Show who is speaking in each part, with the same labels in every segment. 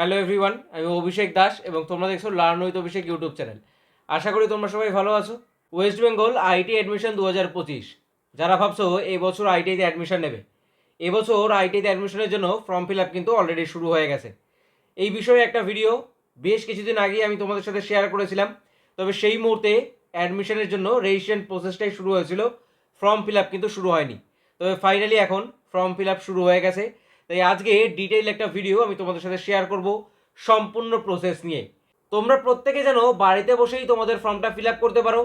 Speaker 1: Hello everyone আমি অভিষেক দাস এবং তোমরা দেখছ learn with Abhishek YouTube channel. আশা করি তোমরা সবাই ভালো আছো। ওয়েস্ট বেঙ্গল আইটি অ্যাডমিশন দু হাজার পঁচিশ। যারা ভাবছ এই বছর আইটিতে অ্যাডমিশন নেবে এবছর আইটিআইতে অ্যাডমিশনের জন্য ফর্ম ফিল আপ কিন্তু অলরেডি শুরু হয়ে গেছে। এই বিষয়ে একটা ভিডিও বেশ কিছুদিন আগে আমি তোমাদের সাথে শেয়ার করেছিলাম। তবে সেই মুহূর্তে অ্যাডমিশনের জন্য রেজিস্ট্রেশন প্রসেসটাই শুরু হয়েছিল। ফর্ম ফিল আপ কিন্তু শুরু হয়নি। তবে ফাইনালি এখন ফর্ম ফিল আপ শুরু হয়ে গেছে। তাই আজকে ডিটেইল একটা ভিডিও আমি তোমাদের সাথে শেয়ার করব সম্পূর্ণ প্রসেস নিয়ে। তোমরা প্রত্যেকে যেন বাড়িতে বসেই তোমাদের ফর্মটা ফিল করতে পারো।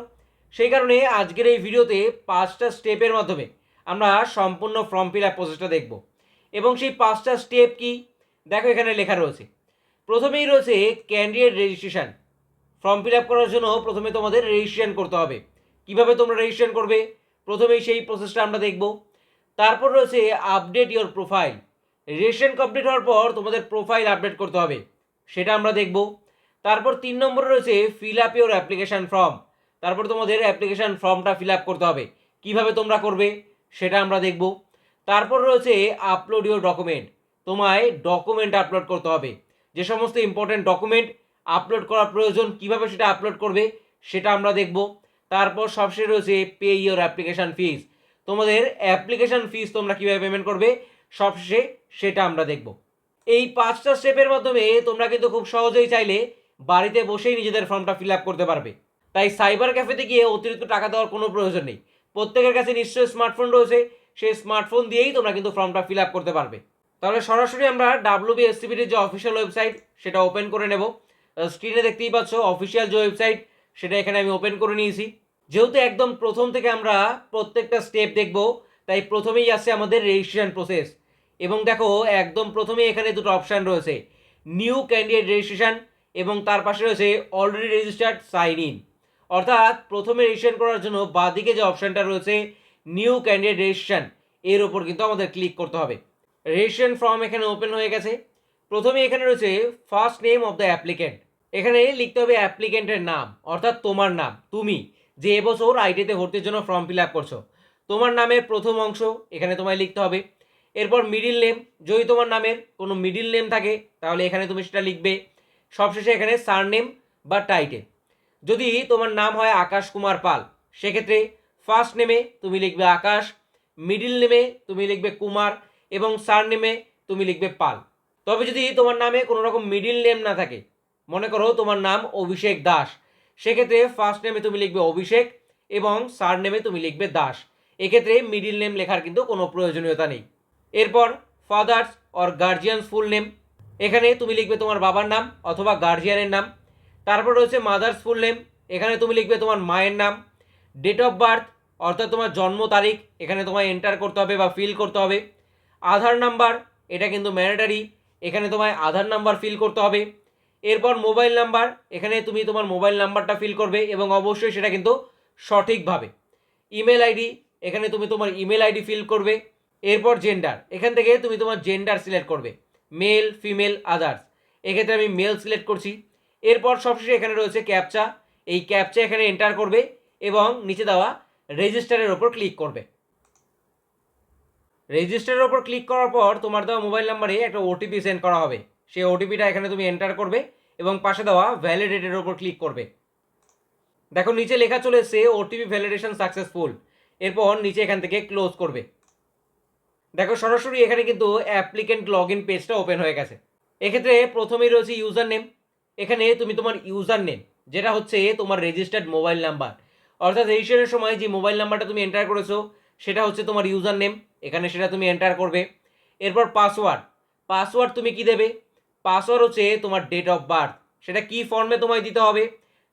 Speaker 1: সেই কারণে আজকের এই ভিডিওতে পাঁচটা স্টেপের মাধ্যমে আমরা সম্পূর্ণ ফর্ম ফিল আপ প্রসেসটা দেখব। এবং সেই পাঁচটা স্টেপ কি? দেখো এখানে লেখা রয়েছে। প্রথমেই রয়েছে candidate registration form fill up করার জন্য প্রথমে তোমাদের রেজিস্ট্রেশন করতে হবে। কীভাবে তোমরা রেজিস্ট্রেশন করবে? প্রথমেই সেই প্রসেসটা আমরা দেখব। তারপর রয়েছে update your profile registration complete হওয়ার পর তোমাদের প্রোফাইল আপডেট করতে হবে। সেটা আমরা দেখব। তারপর তিন নম্বরে রয়েছে fill up your application form তারপর তোমাদের অ্যাপ্লিকেশান ফর্মটা ফিল আপ করতে হবে। কীভাবে তোমরা করবে, সেটা আমরা দেখব। তারপর রয়েছে আপলোড ইওর ডকুমেন্ট তোমায় ডকুমেন্ট আপলোড করতে হবে। যে সমস্ত ইম্পর্টেন্ট ডকুমেন্ট আপলোড করা প্রয়োজন, কীভাবে সেটা আপলোড করবে, সেটা আমরা দেখব। তারপর সবশেষে রয়েছে পে ইওর অ্যাপ্লিকেশান ফিস তোমাদের অ্যাপ্লিকেশান ফিস তোমরা কীভাবে পেমেন্ট করবে সবশেষে সেটা আমরা দেখব। এই পাঁচটা স্টেপের মাধ্যমে তোমরা কিন্তু খুব সহজেই চাইলে বাড়িতে বসেই নিজেদের ফর্মটা ফিল আপ করতে পারবে। তাই সাইবার ক্যাফেতে গিয়ে অতিরিক্ত টাকা দেওয়ার কোনো প্রয়োজন নেই। প্রত্যেকের কাছে নিশ্চয়ই স্মার্টফোন রয়েছে। সেই স্মার্টফোন দিয়েই তোমরা কিন্তু ফর্মটা ফিল আপ করতে পারবে। তাহলে সরাসরি আমরা ডাব্লিউ বিএসসিবির যে অফিসিয়াল ওয়েবসাইট, সেটা ওপেন করে নেব। স্ক্রিনে দেখতেই পাচ্ছ অফিসিয়াল যে ওয়েবসাইট, সেটা এখানে আমি ওপেন করে নিয়েছি। যেহেতু একদম প্রথম থেকে আমরা প্রত্যেকটা স্টেপ দেখব, তাই প্রথমেই আসছে আমাদের রেজিস্ট্রেশন প্রসেস। এবং দেখো, একদম প্রথমে এখানে দুটো অপশান রয়েছে। নিউ ক্যান্ডিডেট রেজিস্ট্রেশন এবং তার পাশে রয়েছে অলরেডি রেজিস্টার্ড সাইন ইন অর্থাৎ প্রথমে রেজিস্ট্রেশন করার জন্য বাঁদিকে যে অপশানটা রয়েছে নিউ ক্যান্ডিডেট রেজিস্ট্রেশন এর ওপর কিন্তু আমাদের ক্লিক করতে হবে। রেজিস্ট্রেশন ফর্ম এখানে ওপেন হয়ে গেছে। প্রথমে এখানে রয়েছে first name of the applicant এখানে লিখতে হবে অ্যাপ্লিকেন্টের নাম, অর্থাৎ তোমার নাম, তুমি, যে এবছর আইটিতে ভর্তির জন্য ফর্ম ফিল আপ করছ। তোমার নামের প্রথম অংশ এখানে তোমায় লিখতে হবে। এরপর মিডিল নেম যদি তোমার নামের কোনো মিডিল নেম থাকে, তাহলে এখানে তুমি সেটা লিখবে। সবশেষে এখানে সার নেম বা টাইটেল যদি তোমার নাম হয় আকাশ কুমার পাল, সেক্ষেত্রে ফার্স্ট নেমে তুমি লিখবে আকাশ মিডিল নেমে তুমি লিখবে কুমার, এবং সার নেমে তুমি লিখবে পাল। তবে যদি তোমার নামে কোনো রকম মিডিল নেম না থাকে, মনে করো তোমার নাম অভিষেক দাস, সেক্ষেত্রে ফার্স্ট নেমে তুমি লিখবে অভিষেক, এবং সার নেমে তুমি লিখবে দাস। এক্ষেত্রে মিডিল নেম লেখার কিন্তু কোনো প্রয়োজনীয়তা নেই। এরপর father's or guardian's full name এখানে তুমি লিখবে তোমার বাবার নাম অথবা গার্জিয়ানের নাম, তারপর রয়েছে মাদার্স ফুল নেম এখানে তুমি লিখবে তোমার মায়ের নাম ডেট অফ বার্থ অর্থাৎ তোমার জন্ম তারিখ, এখানে তোমায় এন্টার করতে হবে বা ফিল করতে হবে, আধার নাম্বার এটা কিন্তু ম্যান্ডেটারি এখানে তোমায় আধার নাম্বার ফিল করতে হবে, এরপর মোবাইল নাম্বার এখানে তুমি তোমার মোবাইল নাম্বারটা ফিল করবে এবং অবশ্যই সেটা কিন্তু সঠিকভাবে ইমেল আইডি এখানে তুমি তোমার ইমেল আইডি ফিল করবে এরপর জেন্ডার এখান থেকে তুমি তোমার জেন্ডার সিলেক্ট করবে। মেল ফিমেল আদার্স এক্ষেত্রে আমি মেল সিলেক্ট করছি। এরপর সবশেষে এখানে রয়েছে ক্যাপচা এই ক্যাপচা এখানে এন্টার করবে এবং নিচে দেওয়া রেজিস্টারের ওপর ক্লিক করবে। রেজিস্টারের ওপর ক্লিক করার পর তোমার দেওয়া মোবাইল নাম্বারে একটা ওটিপি সেন্ড করা হবে। সেই ওটিপিটা এখানে তুমি এন্টার করবে এবং পাশে দেওয়া ভ্যালিডেটের ওপর ক্লিক করবে। দেখো, নিচে লেখা চলে এসছে ওটিপি ভ্যালিডেশন সাকসেসফুল এরপর নিচে এখান থেকে ক্লোজ করবে। দেখো সরাসরি এখানে কিন্তু অ্যাপ্লিকেন্ট লগ ইন পেজটা ওপেন হয়ে গেছে। এক্ষেত্রে প্রথমেই রয়েছে ইউজার নেম এখানে তুমি তোমার ইউজার নেম যেটা হচ্ছে তোমার রেজিস্টার্ড মোবাইল নাম্বার অর্থাৎ রেজিস্ট্রেশনের সময় যে মোবাইল নাম্বারটা তুমি এন্টার করেছ, সেটা হচ্ছে তোমার ইউজার নেম এখানে সেটা তুমি এন্টার করবে। এরপর পাসওয়ার্ড পাসওয়ার্ড তুমি কি দেবে? পাসওয়ার্ড হচ্ছে তোমার ডেট অফ বার্থ সেটা কি ফর্মে তোমায় দিতে হবে?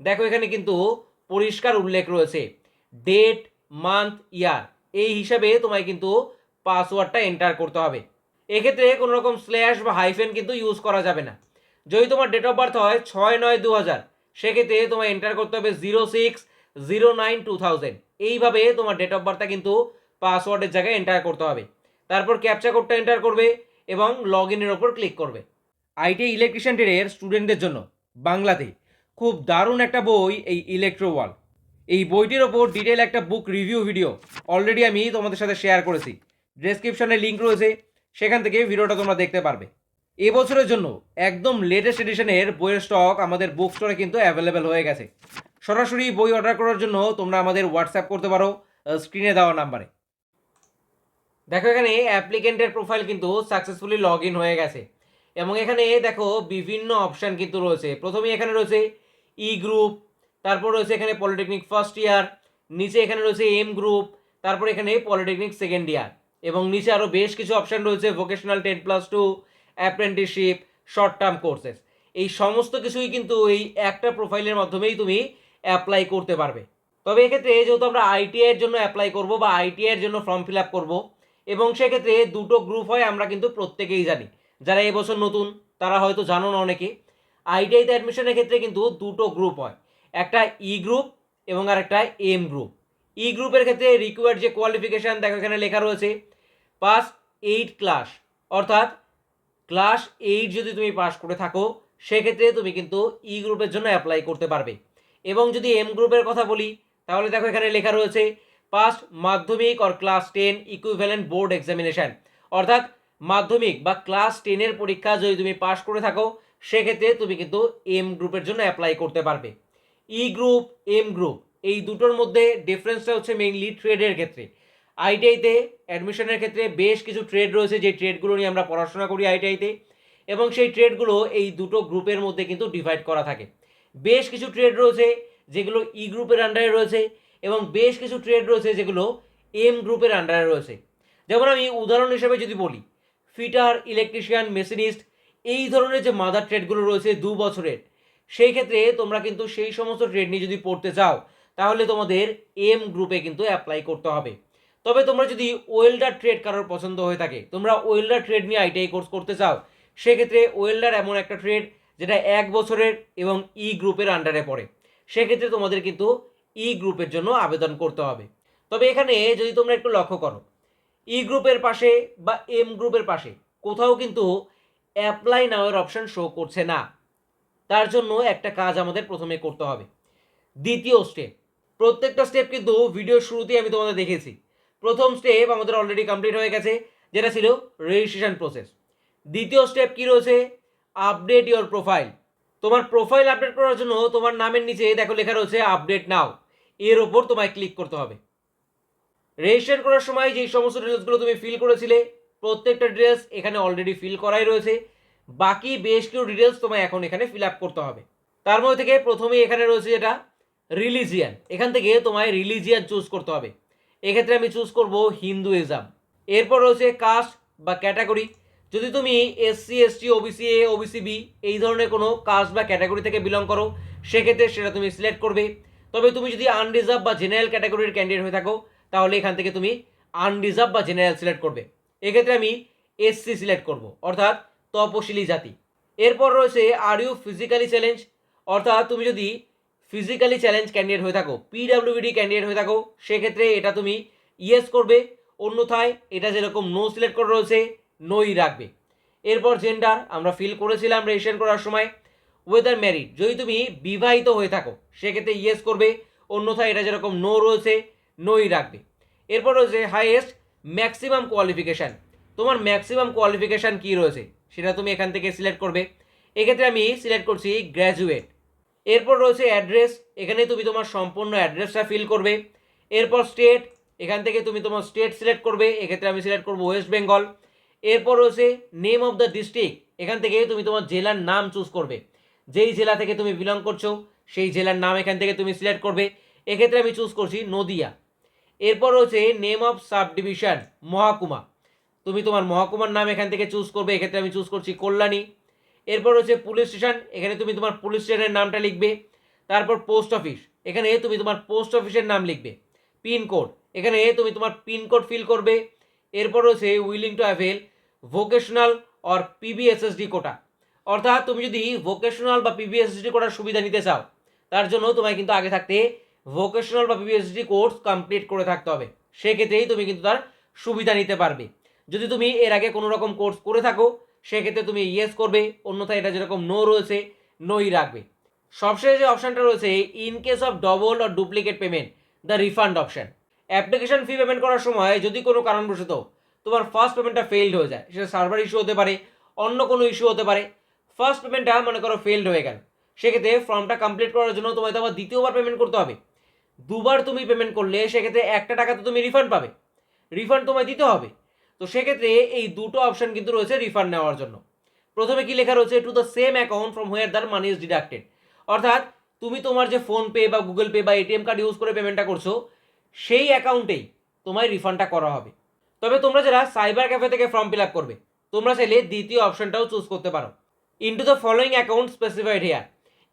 Speaker 1: দেখো এখানে কিন্তু পরিষ্কার উল্লেখ রয়েছে। ডেট মান্থ ইয়ার এই হিসাবে তোমায় কিন্তু পাসওয়ার্ডটা এন্টার করতে হবে। এক্ষেত্রে কোনো রকম স্ল্যাশ বা হাইফেন কিন্তু ইউজ করা যাবে না। যদি তোমার ডেট অফ বার্থ হয় ছয় নয় দু হাজার, সেক্ষেত্রে তোমায় এন্টার করতে হবে zero six zero nine two thousand এইভাবে তোমার ডেট অফ বার্থটা কিন্তু পাসওয়ার্ডের জায়গায় এন্টার করতে হবে। তারপর ক্যাপচা কোডটা এন্টার করবে এবং লগ ইনের ওপর ক্লিক করবে। আইটি ইলেকট্রিশিয়ান ট্রেডের স্টুডেন্টদের জন্য বাংলাতে খুব দারুণ একটা বই এই ইলেকট্রো ওয়াল এই বইটির ওপর ডিটেল একটা বুক রিভিউ ভিডিও অলরেডি আমি তোমাদের সাথে শেয়ার করেছি। ডেসক্রিপশনে লিঙ্ক রয়েছে, সেখান থেকে ভিডিওটা তোমরা দেখতে পারবে। এবছরের জন্য একদম লেটেস্ট এডিশনের বইয়ের স্টক আমাদের বুক স্টোরে কিন্তু অ্যাভেলেবেল হয়ে গেছে। সরাসরি বই অর্ডার করার জন্য তোমরা আমাদের হোয়াটসঅ্যাপ করতে পারো স্ক্রিনে দেওয়া নাম্বারে দেখো এখানে অ্যাপ্লিকেন্টের প্রোফাইল কিন্তু সাকসেসফুলি লগ ইন হয়ে গেছে। এবং এখানে দেখো বিভিন্ন অপশান কিন্তু রয়েছে। প্রথমেই এখানে রয়েছে ই গ্রুপ তারপর রয়েছে এখানে পলিটেকনিক ফার্স্ট ইয়ার নিচে এখানে রয়েছে এম গ্রুপ তারপর এখানে পলিটেকনিক সেকেন্ড ইয়ার এবং নিচে আরও বেশ কিছু অপশান রয়েছে vocational ten plus two apprenticeship short term courses এই সমস্ত কিছুই কিন্তু এই একটা প্রোফাইলের মাধ্যমেই তুমি অ্যাপ্লাই করতে পারবে। তবে এক্ষেত্রে যেহেতু আমরা আইটিআই এর জন্য অ্যাপ্লাই করব বা আইটিআই এর জন্য ফর্ম ফিল আপ করব, এবং সেক্ষেত্রে দুটো গ্রুপ হয় আমরা কিন্তু প্রত্যেকেই জানি। যারা এবছর নতুন, তারা হয়তো জানো না অনেকে। আইটিআইতে অ্যাডমিশনের ক্ষেত্রে কিন্তু দুটো গ্রুপ হয়। একটা ই গ্রুপ এবং আর একটা এম গ্রুপ ই গ্রুপের ক্ষেত্রে রিকোয়ার্ড যে কোয়ালিফিকেশান দেখো এখানে লেখা রয়েছে পাস এইট ক্লাস। অর্থাৎ ক্লাস এইট যদি তুমি পাস করে থাকো, সেক্ষেত্রে তুমি কিন্তু ই গ্রুপের জন্য অ্যাপ্লাই করতে পারবে। এবং যদি এম গ্রুপের কথা বলি, তাহলে দেখো এখানে লেখা রয়েছে pass Madhyamik or class ten equivalent board examination অর্থাৎ মাধ্যমিক বা ক্লাস টেনের পরীক্ষা যদি তুমি পাস করে থাকো, সেক্ষেত্রে তুমি কিন্তু এম গ্রুপের জন্য অ্যাপ্লাই করতে পারবে। ই গ্রুপ এম গ্রুপ এই দুটোর মধ্যে ডিফারেন্সটা হচ্ছে মেইনলি ট্রেডের ক্ষেত্রে। আইটিআইতে অ্যাডমিশনের ক্ষেত্রে বেশ কিছু ট্রেড রয়েছে, যে ট্রেডগুলো নিয়ে আমরা পড়াশোনা করি আইটিআইতে এবং সেই ট্রেডগুলো এই দুটো গ্রুপের মধ্যে কিন্তু ডিভাইড করা থাকে। বেশ কিছু ট্রেড রয়েছে, যেগুলো ই গ্রুপের আন্ডারে রয়েছে, এবং বেশ কিছু ট্রেড রয়েছে, যেগুলো এম গ্রুপের আন্ডারে রয়েছে। যেমন আমি উদাহরণ হিসেবে যদি বলি ফিটার ইলেকট্রিশিয়ান মেশিনিস্ট এই ধরনের যে মাদার ট্রেডগুলো রয়েছে দু বছরের, সেই ক্ষেত্রে তোমরা কিন্তু সেই সমস্ত ট্রেড নিয়ে যদি পড়তে চাও, তাহলে তোমাদের এম গ্রুপে কিন্তু অ্যাপ্লাই করতে হবে। তবে তোমরা যদি ওয়েল্ডার ট্রেড কারোর পছন্দ হয়ে থাকে, তোমরা ওয়েল্ডার ট্রেড নিয়ে আইটিআই কোর্স করতে চাও, সেক্ষেত্রে ওয়েল্ডার এমন একটা ট্রেড যেটা এক বছরের এবং ই গ্রুপের আন্ডারে পড়ে। সেক্ষেত্রে তোমাদের কিন্তু ই গ্রুপের জন্য আবেদন করতে হবে। তবে এখানে যদি তোমরা একটু লক্ষ্য করো ই গ্রুপের পাশে বা এম গ্রুপের পাশে কোথাও কিন্তু অ্যাপ্লাই নাওয়ের অপশন শো করছে না। তার জন্য একটা কাজ আমাদের প্রথমে করতে হবে। দ্বিতীয় স্টেপ প্রত্যেকটা স্টেপ কিন্তু ভিডিওর শুরুতেই আমি তোমাদের দেখেছি প্রথম স্টেপ আমাদের অলরেডি কমপ্লিট হয়ে গেছে, যেটা ছিল রেজিস্ট্রেশন প্রসেস দ্বিতীয় স্টেপ কি রয়েছে? আপডেট ইওর প্রোফাইল তোমার প্রোফাইল আপডেট করার জন্য তোমার নামের নিচে দেখো লেখা রয়েছে আপডেট নাও এর ওপর তোমায় ক্লিক করতে হবে। রেজিস্ট্রেশন করার সময় যেই সমস্ত ডিটেলসগুলো তুমি ফিল করেছিলে, প্রত্যেকটা ডিটেলস এখানে অলরেডি ফিল করাই রয়েছে। বাকি বেশ কিছু ডিটেলস তোমায় এখন এখানে ফিল আপ করতে হবে। তার মধ্যে থেকে প্রথমেই এখানে রয়েছে যেটা রিলিজিয়ান এখান থেকে তোমায় রিলিজিয়ান চুজ করতে হবে। এক্ষেত্রে আমি চুজ করব হিন্দুইজম। এরপর রয়েছে কাস্ট বা ক্যাটাগরি যদি তুমি SC ST OBC A OBC B এই ধরনের কোনো কাস্ট বা ক্যাটাগরি থেকে বিলং করো, সেক্ষেত্রে সেটা তুমি সিলেক্ট করবে। তবে তুমি যদি আনরিজার্ভ বা জেনারেল ক্যাটাগরির ক্যান্ডিডেট হয়ে থাকো, তাহলে এখান থেকে তুমি আনরিজার্ভ বা জেনারেল সিলেক্ট করবে। এক্ষেত্রে আমি এসসি সিলেক্ট করব, অর্থাৎ তপশিলি জাতি। এরপর রয়েছে আর ইউ ফিজিক্যালি চ্যালেঞ্জ অর্থাৎ তুমি যদি ফিজিক্যালি চ্যালেঞ্জ ক্যান্ডিডেট হয়ে থাকো পিডাব্লিউডি ক্যান্ডিডেট হয়ে থাকো, সেক্ষেত্রে এটা তুমি ইয়েস করবে, অন্যথায় এটা যেরকম নো সিলেক্ট করে রয়েছে নোই রাখবে। এরপর জেন্ডার আমরা ফিল করেছিলাম রেজিস্ট্রেশন করার সময় ওয়েদার ম্যারিড যদি তুমি বিবাহিত হয়ে থাকো, সেক্ষেত্রে ইয়েস করবে, অন্যথায় এটা যেরকম নো রয়েছে নোই রাখবে। এরপর রয়েছে হাইয়েস্ট ম্যাক্সিমাম কোয়ালিফিকেশান তোমার ম্যাক্সিমাম কোয়ালিফিকেশান কী রয়েছে, সেটা তুমি এখান থেকে সিলেক্ট করবে। এক্ষেত্রে আমি সিলেক্ট করছি গ্র্যাজুয়েট এরপর রয়েছে অ্যাড্রেস এখানে তুমি তোমার সম্পূর্ণ অ্যাড্রেসটা ফিল করবে। এরপর স্টেট এখান থেকে তুমি তোমার স্টেট সিলেক্ট করবে, এক্ষেত্রে আমি সিলেক্ট করব ওয়েস্ট বেঙ্গল এরপর রয়েছে নেম অফ দ্য ডিস্ট্রিক্ট এখান থেকে তুমি তোমার জেলার নাম চুজ করবে। যেই জেলা থেকে তুমি বিলং করছ, সেই জেলার নাম এখান থেকে তুমি সিলেক্ট করবে। এক্ষেত্রে আমি চুজ করছি নদিয়া। এরপর রয়েছে নেম অফ সাব ডিভিশন মহাকুমা। তুমি তোমার মহকুমার নাম এখান থেকে চুজ করবে, এক্ষেত্রে আমি চুজ করছি কল্যাণী। এরপর রয়েছে পুলিশ স্টেশন এখানে তুমি তোমার পুলিশ স্টেশনের নামটা লিখবে, তারপর পোস্ট অফিস এখানে তুমি তোমার পোস্ট অফিসের নাম লিখবে পিনকোড এখানে তুমি তোমার পিনকোড ফিল করবে, এরপর রয়েছে willing to avail vocational or PBSSD quota অর্থাৎ তুমি যদি ভোকেশনাল বা পিবিএসএসডি কোটার সুবিধা নিতে চাও, তার জন্য তোমায় কিন্তু আগে থাকতে ভোকেশনাল বা পিবিএসডি কোর্স কমপ্লিট করে থাকতে হবে, সেক্ষেত্রেই তুমি কিন্তু তার সুবিধা নিতে পারবে, যদি তুমি এর আগে কোনো রকম কোর্স করে থাকো সেক্ষেত্রে তুমি ইয়েস করবে, অন্যথায় এটা যেরকম নো রয়েছে নোই রাখবে। সবশেষে যে অপশানটা রয়েছে in case of double or duplicate payment the refund option application fee payment করার সময় যদি কোনো কারণবশত তোমার ফার্স্ট পেমেন্টটা ফেইল্ড হয়ে যায়, সেটা সার্ভার ইস্যু হতে পারে, অন্য কোনো ইস্যু হতে পারে ফার্স্ট পেমেন্টটা মনে করো ফেলড হয়ে গেল। সেক্ষেত্রে ফর্মটা কমপ্লিট করার জন্য তোমায় তো আবার দ্বিতীয়বার পেমেন্ট করতে হবে। দুবার তুমি পেমেন্ট করলে সেক্ষেত্রে একটা টাকা তো তুমি রিফান্ড পাবে। রিফান্ড তোমায় দিতে হবে। তো সেক্ষেত্রে এই দুটো অপশন কিন্তু রয়েছে রিফান্ড নেওয়ার জন্য। প্রথমে কি লেখা রয়েছে to the same account from where their money is deducted অর্থাৎ তুমি তোমার যে ফোনপে বা গুগল পে বা এটিএম কার্ড ইউজ করে পেমেন্টটা করছ, সেই অ্যাকাউন্টেই তোমায় রিফান্ডটা করা হবে। তবে তোমরা যারা সাইবার ক্যাফে থেকে ফর্ম ফিল আপ করবে, তোমরা চাইলে দ্বিতীয় অপশনটাও চুজ করতে পারো। Into the following account specified here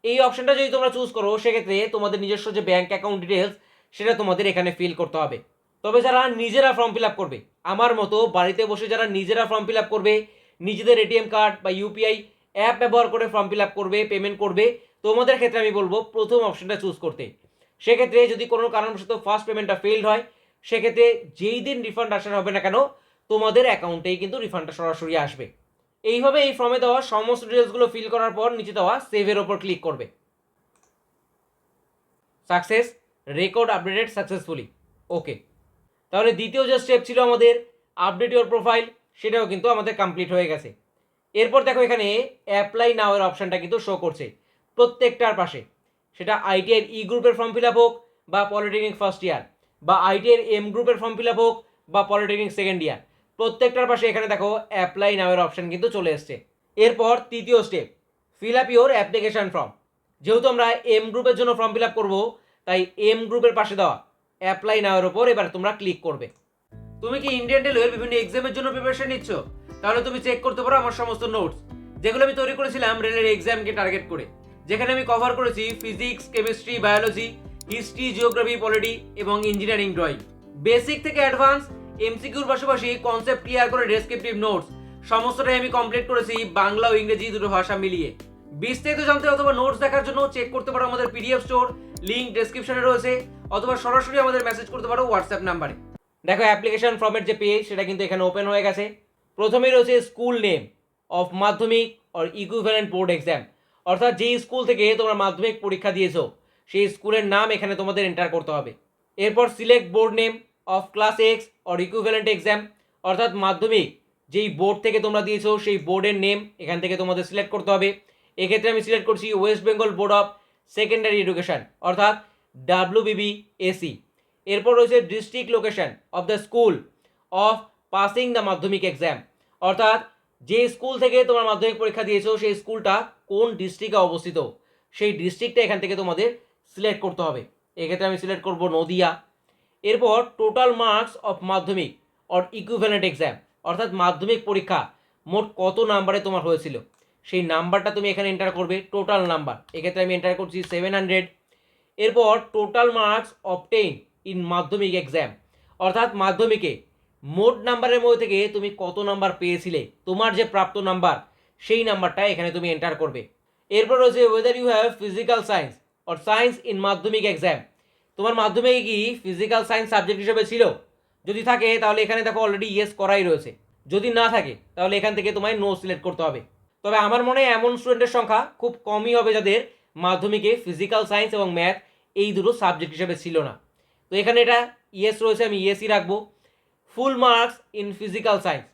Speaker 1: এই অপশনটা যদি তোমরা চুজ করো, সেক্ষেত্রে তোমাদের নিজস্ব যে ব্যাঙ্ক অ্যাকাউন্ট ডিটেলস সেটা তোমাদের এখানে ফিল করতে হবে। তবে যারা নিজেরা ফর্ম ফিল আপ করবে আমার মতো বাড়িতে বসে যারা নিজেরা ফর্ম ফিল আপ করবে, নিজেদের এটিএম কার্ড বা ইউপিআই অ্যাপ ব্যবহার করে ফর্ম ফিল আপ করবে পেমেন্ট করবে, তোমাদের ক্ষেত্রে আমি বলব প্রথম অপশনটা চুজ করতে। সেক্ষেত্রে যদি কোনো কারণবশত ফার্স্ট পেমেন্টটা ফেলড হয়, সেক্ষেত্রে যেই দিন রিফান্ড আসার হবে না কেন, তোমাদের অ্যাকাউন্টেই কিন্তু রিফান্ডটা সরাসরি আসবে। এইভাবে এই ফর্মে দেওয়া সমস্ত ডিটেলসগুলো ফিল করার পর নিচে দেওয়া সেভের ওপর ক্লিক করবে। Success record updated successfully okay তাহলে দ্বিতীয় যে স্টেপ ছিল আমাদের আপডেট ইওর প্রোফাইল সেটাও কিন্তু আমাদের কমপ্লিট হয়ে গেছে। এরপর দেখো এখানে অ্যাপ্লাই নাওয়ের অপশানটা কিন্তু শো করছে। প্রত্যেকটার পাশে। সেটা আইটিআই ই গ্রুপের ফর্ম ফিল আপ হোক বা পলিটেকনিক ফার্স্ট ইয়ার বা আইটিআই এম গ্রুপের ফর্ম ফিল আপ হোক বা পলিটেকনিক সেকেন্ড ইয়ার প্রত্যেকটার পাশে এখানে দেখো অ্যাপ্লাই নাওয়ের অপশান কিন্তু চলে এসছে। এরপর তৃতীয় step fill up your application form যেহেতু আমরা এম গ্রুপের জন্য ফর্ম ফিল আপ করব, তাই এম গ্রুপের পাশে দেওয়া। অ্যাপ্লাই নাওয়ের ওপর এবার তোমরা ক্লিক করবে। তুমি কি ইন্ডিয়ান রেলওয়ের বিভিন্ন এক্সামের জন্য প্রিপারেশন নিচ্ছ? তাহলে তুমি চেক করতে পারো আমার সমস্ত নোটস যেগুলো আমি তৈরি করেছিলাম রেলের এক্সামকে টার্গেট করে। যেখানে আমি কভার করেছি physics chemistry biology history geography polity এবং ইঞ্জিনিয়ারিং ড্রয়িং বেসিক থেকে অ্যাডভান্স এমসিকিউর পাশাপাশি কনসেপ্ট ক্লিয়ার করে ডেসক্রিপটিভ নোটস সমস্তটাই আমি কমপ্লিট করেছি বাংলা ও ইংরেজি দুটো ভাষা মিলিয়ে। বিস্তারিত জানতে অথবা নোটস দেখার জন্য চেক করতে পারো আমাদের পিডিএফ স্টোর লিঙ্ক ডেসক্রিপশনে রয়েছে, অথবা সরাসরি আমাদের মেসেজ করতে পারো হোয়াটসঅ্যাপ নাম্বারে। দেখো অ্যাপ্লিকেশন ফর্মের যে পেজ সেটা কিন্তু এখানে ওপেন হয়ে গেছে। প্রথমেই রয়েছে school name of Madhyamik or equivalent board exam অর্থাৎ যেই স্কুল থেকে তোমরা মাধ্যমিক পরীক্ষা দিয়েছ, সেই স্কুলের নাম এখানে তোমাদের এন্টার করতে হবে। এরপর select board name of class X or equivalent exam অর্থাৎ মাধ্যমিক যেই বোর্ড থেকে তোমরা দিয়েছ, সেই বোর্ডের নেম এখান থেকে তোমাদের সিলেক্ট করতে হবে। এক্ষেত্রে আমি সিলেক্ট করছি West Bengal Board of Secondary Education অর্থাৎ ডাব্লিউবিবি এসি এরপর রয়েছে district location of the school of passing the Madhyamik exam অর্থাৎ যে স্কুল থেকে তোমার মাধ্যমিক পরীক্ষা দিয়েছ, সেই স্কুলটা কোন ডিস্ট্রিক্টে অবস্থিত? সেই ডিস্ট্রিক্টটা এখান থেকে তোমাদের সিলেক্ট করতে হবে। এক্ষেত্রে আমি সিলেক্ট করব নদিয়া। এরপর total marks of Madhyamik or equivalent exam অর্থাৎ মাধ্যমিক পরীক্ষা মোট কত নাম্বারে তোমার হয়েছিল? সেই নাম্বারটা তুমি এখানে এন্টার করবে টোটাল নাম্বার এক্ষেত্রে আমি এন্টার করছি সেভেন হান্ড্রেড এরপর total marks obtain in Madhyamik exam অর্থাৎ মাধ্যমিকে মোট নাম্বারের মধ্যে থেকে তুমি কত নাম্বার পেয়েছিলে, তোমার যে প্রাপ্ত নাম্বার, সেই নাম্বারটা এখানে তুমি এন্টার করবে। এরপর রয়েছে whether you have physical science or science in Madhyamik exam তোমার মাধ্যমিকে কি ফিজিক্যাল সায়েন্স সাবজেক্ট হিসেবে ছিল? যদি থাকে, তাহলে এখানে দেখো অলরেডি ইয়েস করাই রয়েছে। যদি না থাকে, তাহলে এখান থেকে তোমায় নো সিলেক্ট করতে হবে। তবে আমার মনে হয় এমন স্টুডেন্টের সংখ্যা খুব কমই হবে যাদের মাধ্যমিকে ফিজিক্যাল সায়েন্স এবং ম্যাথ এই দুটো সাবজেক্ট হিসেবে ছিল না। তো এখানে এটা ইয়েস রয়েছে, আমি ইয়েসই রাখব। Full marks in physical science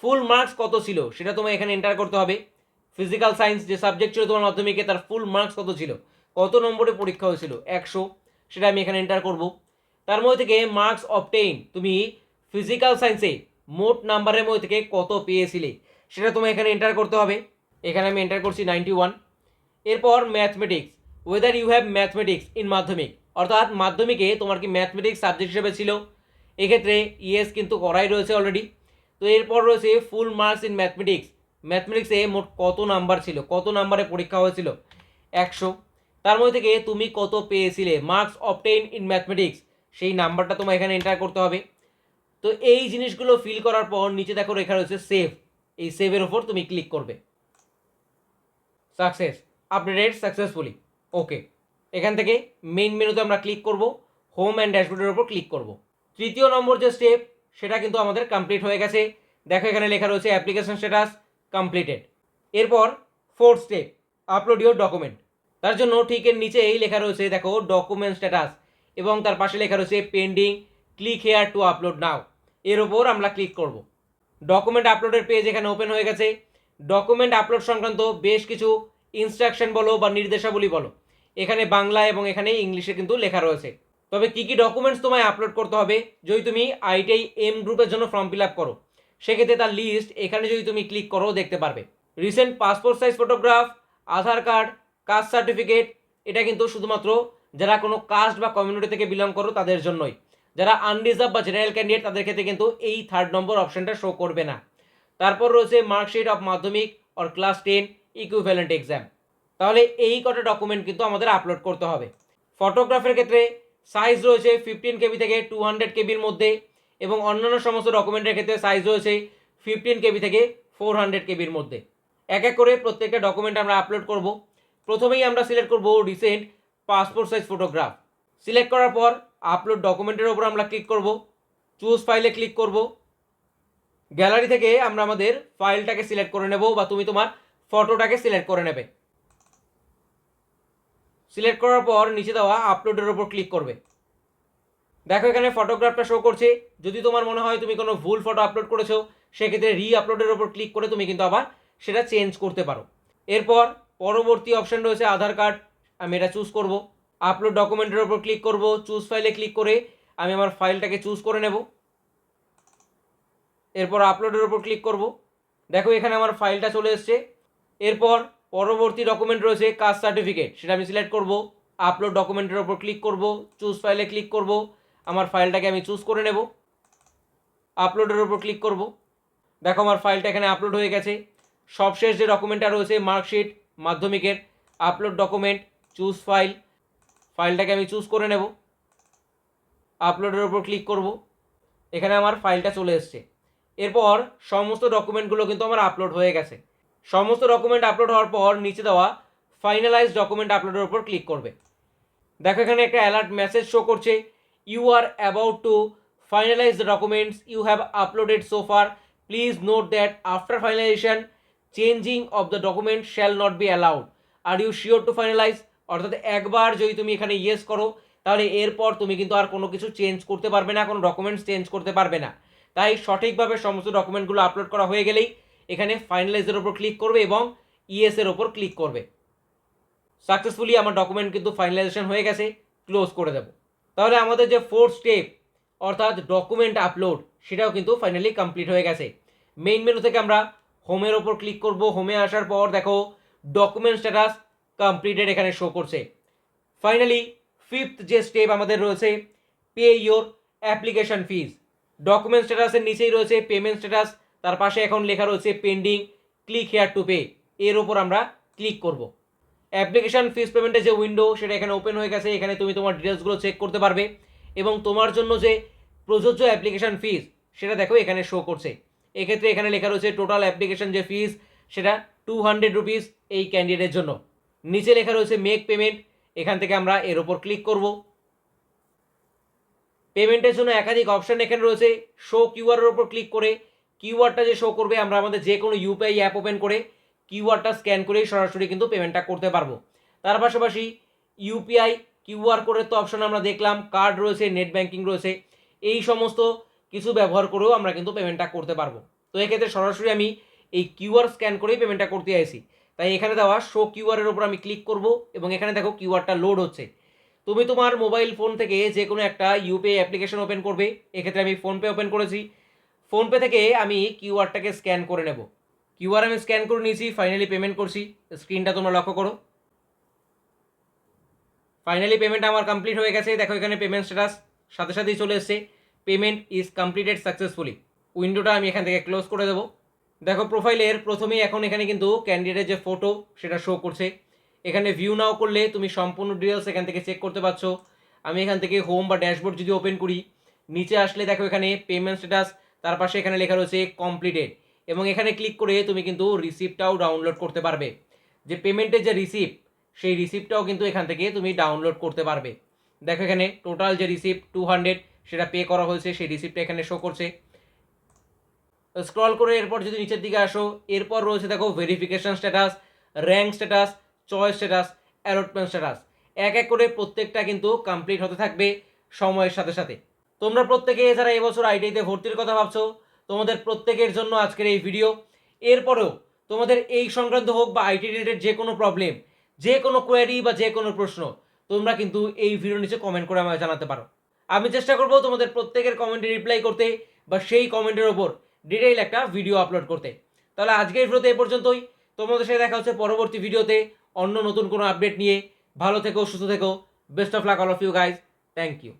Speaker 1: full marks কত ছিল? সেটা তোমায় এখানে এন্টার করতে হবে। ফিজিক্যাল সায়েন্স যে সাবজেক্ট ছিল তোমার মাধ্যমিকে, তার ফুল মার্কস কত ছিল? কত নম্বরে পরীক্ষা হয়েছিল? একশো। সেটা আমি এখানে এন্টার করব। তার মধ্যে থেকে মার্কস অবটেইন তুমি ফিজিক্যাল সায়েন্সে মোট নাম্বারের মধ্যে থেকে কত পেয়েছিলে? সেটা তোমায় এখানে এন্টার করতে হবে। এখানে আমি এন্টার করছি নাইনটি ওয়ান এরপর mathematics whether you have mathematics in Madhyamik. অর্থাৎ মাধ্যমিকে তোমার কি ম্যাথমেটিক্স সাবজেক্ট হিসেবে ছিল? এক্ষেত্রে ইএস কিন্তু করাই রয়েছে অলরেডি তো এরপর রয়েছে ফুল মার্কস ইন ম্যাথমেটিক্স ম্যাথমেটিক্সে মোট কত নাম্বার ছিল? কত নাম্বারে পরীক্ষা হয়েছিল? একশো। তার মধ্যে থেকে তুমি কত পেয়েছিলে? মার্কস অবটেইন ইন ম্যাথমেটিক্স সেই নাম্বারটা তোমার এখানে এন্টার করতে হবে। তো এই জিনিসগুলো ফিল করার পর নিচে দেখো রেখা রয়েছে সেভ এই সেভের ওপর তুমি ক্লিক করবে। সাকসেস আপডেটেড সাকসেসফুলি ওকে এখান থেকে মেইন মেনুতে আমরা ক্লিক করব হোম অ্যান্ড ড্যাশবোর্ডের ওপর ক্লিক করব। তৃতীয় নম্বর যে স্টেপ সেটা কিন্তু আমাদের কমপ্লিট হয়ে গেছে। দেখো এখানে লেখা রয়েছে অ্যাপ্লিকেশন স্ট্যাটাস কমপ্লিটেড এরপর fourth step upload your document তার জন্য ঠিক এর নিচেই লেখা রয়েছে, দেখো ডকুমেন্ট স্ট্যাটাস এবং তার পাশে লেখা রয়েছে pending click here to upload now এর ওপর আমরা ক্লিক করব। ডকুমেন্ট আপলোডের পেজ এখানে ওপেন হয়ে গেছে। ডকুমেন্ট আপলোড সংক্রান্ত বেশ কিছু ইনস্ট্রাকশন বলো বা নির্দেশাবলী বলো। এখানে বাংলা এবং এখানে ইংলিশে কিন্তু লেখা রয়েছে। তবে কী কী ডকুমেন্টস তোমায় আপলোড করতে হবে, যদি তুমি আইটিআই এম গ্রুপের জন্য ফর্ম ফিল আপ করো, সেক্ষেত্রে তার লিস্ট এখানে যদি তুমি ক্লিক করো দেখতে পারবে। Recent passport size photograph Aadhaar card caste certificate এটা কিন্তু শুধুমাত্র যারা কোনো কাস্ট বা কমিউনিটি থেকে বিলং করো তাদের জন্যই। যারা আনরিজার্ভ বা জেনারেল ক্যান্ডিডেট তাদের ক্ষেত্রে কিন্তু এই থার্ড নম্বর অপশনটা শো করবে না। তারপর রয়েছে marksheet of Madhyamik or class ten equivalent exam তাহলে এই কটা ডকুমেন্ট কিন্তু আমাদের আপলোড করতে হবে। ফটোগ্রাফের ক্ষেত্রে সাইজ রয়েছে ফিফটিন কেবি থেকে টু হান্ড্রেড কেবির মধ্যে এবং অন্যান্য সমস্ত ডকুমেন্টের ক্ষেত্রে সাইজ রয়েছে ফিফটিন কেবি থেকে ফোর হান্ড্রেড কেবির মধ্যে। এক এক করে প্রত্যেকটা ডকুমেন্ট আমরা আপলোড করব। প্রথমেই আমরা সিলেক্ট করব recent passport size photograph select করার পর আপলোড ডকুমেন্টের ওপর আমরা ক্লিক করব চুজ ফাইলে ক্লিক করব। গ্যালারি থেকে আমরা আমাদের ফাইলটাকে সিলেক্ট করে নেব বা তুমি তোমার ফটোটাকে সিলেক্ট করে নেবে। সিলেক্ট করার পর নিচে দেওয়া আপলোডের ওপর ক্লিক করবে। দেখো এখানে ফটোগ্রাফটা শো করছে। যদি তোমার মনে হয় তুমি কোনো ভুল ফটো আপলোড করেছ, সেক্ষেত্রে রি আপলোডের ওপর ক্লিক করে তুমি কিন্তু আবার সেটা চেঞ্জ করতে পারো। এরপর পরবর্তী অপশন রয়েছে আধার কার্ড আমি এটা চুজ করব। আপলোড ডকুমেন্টের ওপর ক্লিক করব চুজ ফাইলে ক্লিক করে আমি আমার ফাইলটাকে চুজ করে নেব। এরপর আপলোডের ওপর ক্লিক করব। দেখো এখানে আমার ফাইলটা চলে এসছে। এরপর পরবর্তী ডকুমেন্ট রয়েছে কাস্ট সার্টিফিকেট সেটা আমি সিলেক্ট করব। আপলোড ডকুমেন্টের ওপর ক্লিক করব চুজ ফাইলে ক্লিক করব, আমার ফাইলটাকে আমি চুজ করে নেব। আপলোডের ওপর ক্লিক করব। দেখো আমার ফাইলটা এখানে আপলোড হয়ে গেছে। সবশেষ যে ডকুমেন্টটা রয়েছে মার্কশিট মাধ্যমিকের আপলোড ডকুমেন্ট চুজ ফাইল ফাইলটাকে আমি চুজ করে নেব। আপলোডের ওপর ক্লিক করব। এখানে আমার ফাইলটা চলে এসছে। এরপর সমস্ত ডকুমেন্টগুলো কিন্তু আমার আপলোড হয়ে গেছে। সমস্ত ডকুমেন্ট আপলোড হওয়ার পর নিচে দেওয়া ফাইনালাইজ ডকুমেন্ট আপলোডের ওপর ক্লিক করবে। দেখো এখানে একটা অ্যালার্ট মেসেজ শো করছে you are about to finalize the documents you have uploaded so far please note that after finalization changing of the document shall not be allowed are you sure to finalize অর্থাৎ একবার যদি তুমি এখানে yes করো, তাহলে এরপর তুমি কিন্তু আর কোনো কিছু চেঞ্জ করতে পারবে না, কোনো ডকুমেন্টস চেঞ্জ করতে পারবে না। তাই সঠিকভাবে সমস্ত ডকুমেন্টগুলো আপলোড করা হয়ে গেলেই এখানে ফাইনালাইজের ওপর ক্লিক করবে এবং ইএস এর ওপর ক্লিক করবে। সাকসেসফুলি আমার ডকুমেন্ট কিন্তু ফাইনালাইজেশন হয়ে গেছে ক্লোজ করে দেব। তাহলে আমাদের যে ফোর্থ স্টেপ অর্থাৎ ডকুমেন্ট আপলোড সেটাও কিন্তু ফাইনালি কমপ্লিট হয়ে গেছে। মেইন মেনু থেকে আমরা হোমের ওপর ক্লিক করব। হোমে আসার পর দেখো ডকুমেন্ট স্ট্যাটাস কমপ্লিটেড এখানে শো করছে। ফাইনালি ফিফথ যে স্টেপ আমাদের রয়েছে pay your application fees document স্ট্যাটাসের নিচেই রয়েছে পেমেন্ট স্ট্যাটাস তার পাশে এখন লেখা রয়েছে pending click here to pay এর ওপর আমরা ক্লিক করব। অ্যাপ্লিকেশন ফিজ পেমেন্টের যে উইন্ডো সেটা এখানে ওপেন হয়ে গেছে, এখানে তুমি তোমার ডিটেলসগুলো চেক করতে পারবে। এবং তোমার জন্য যে প্রযোজ্য অ্যাপ্লিকেশন ফিজ সেটা দেখো এখানে শো করছে। এক্ষেত্রে এখানে লেখা রয়েছে টোটাল অ্যাপ্লিকেশন যে ফিজ সেটা টু হান্ড্রেড রুপিস এই ক্যান্ডিডেটের জন্য। নিচে লেখা রয়েছে মেক পেমেন্ট এখান থেকে আমরা এর ওপর ক্লিক করব। পেমেন্টের জন্য একাধিক অপশন এখানে রয়েছে শো কিউআরের ওপর ক্লিক করে কিউআরটা যে শো করবে, আমরা আমাদের যে কোনো ইউপিআই অ্যাপ ওপেন করে কিউআরটা স্ক্যান করেই সরাসরি কিন্তু পেমেন্টটা করতে পারব। তার পাশাপাশি ইউপিআই কিউআর কোডের তো অপশন আমরা দেখলাম কার্ড রয়েছে নেট ব্যাঙ্কিং রয়েছে, এই সমস্ত কিছু ব্যবহার করেও আমরা কিন্তু পেমেন্টটা করতে পারব। তো এক্ষেত্রে সরাসরি আমি এই কিউআর স্ক্যান করেই পেমেন্টটা করতে চাইছি তাই এখানে দেওয়া শো কিউআরের ওপর আমি ক্লিক করব এবং এখানে দেখো কিউআরটা লোড হচ্ছে। তুমি তোমার মোবাইল ফোন থেকে যে কোনো একটা ইউপিআই অ্যাপ্লিকেশন ওপেন করবে, এক্ষেত্রে আমি ফোনপে ওপেন করেছি। ফোনপে থেকে আমি কিউআরটাকে স্ক্যান করে নেব। কিউআর আমি স্ক্যান করে নিয়েছি ফাইনালি পেমেন্ট করছি। স্ক্রিনটা তোমরা লক্ষ্য করো। ফাইনালি পেমেন্ট আমার কমপ্লিট হয়ে গেছে। দেখো এখানে পেমেন্ট স্ট্যাটাস সাথে সাথেই চলে এসছে। পেমেন্ট ইজ কমপ্লিটেড সাকসেসফুলি উইন্ডোটা আমি এখান থেকে ক্লোজ করে দেবো। দেখো প্রোফাইলের প্রথমেই এখন এখানে কিন্তু ক্যান্ডিডেটের যে ফটো সেটা শো করছে। এখানে ভিউ নাও করলে তুমি সম্পূর্ণ ডিটেলস এখান থেকে চেক করতে পারছ। আমি এখান থেকে হোম বা ড্যাশবোর্ড যদি ওপেন করি, নিচে আসলে দেখো এখানে পেমেন্ট স্ট্যাটাস তার পাশে এখানে লেখা রয়েছে কমপ্লিটেড এবং এখানে ক্লিক করে তুমি কিন্তু রিসিপ্টটাও ডাউনলোড করতে পারবে। যে পেমেন্টের যে রিসিপ্ট সেই রিসিপ্টটাও কিন্তু এখান থেকে তুমি ডাউনলোড করতে পারবে। দেখো এখানে টোটাল যে রিসিপ্ট টু হান্ড্রেড সেটা পে করা হয়েছে, সেই রিসিপ্টটা এখানে শো করছে। স্ক্রল করে এরপর যদি নিচের দিকে আসো, এরপর রয়েছে দেখো verification status rank status choice status allotment status এক এক করে প্রত্যেকটা কিন্তু কমপ্লিট হতে থাকবে সময়ের সাথে সাথে। তোমরা প্রত্যেকে যারা এবছর আইটিআইতে ভর্তির কথা ভাবছ, তোমাদের প্রত্যেকের জন্য আজকের এই ভিডিও এরপরেও তোমাদের এই সংক্রান্ত হোক বা আইটি রিলেটেড যে কোনো প্রবলেম যে কোনো কোয়ারি বা যে কোনো প্রশ্ন, তোমরা কিন্তু এই ভিডিও নিচে কমেন্ট করে আমাকে জানাতে পারো। আমি চেষ্টা করব তোমাদের প্রত্যেকের কমেন্টে রিপ্লাই করতে বা সেই কমেন্টের ওপর ডিটেইল একটা ভিডিও আপলোড করতে। তাহলে আজকের ভিডিওতে এ পর্যন্তই। তোমাদের সাথে দেখা হচ্ছে পরবর্তী ভিডিওতে অন্য নতুন কোনো আপডেট নিয়ে। ভালো থেকো, সুস্থ থেকো। Best of luck all of you guys thank you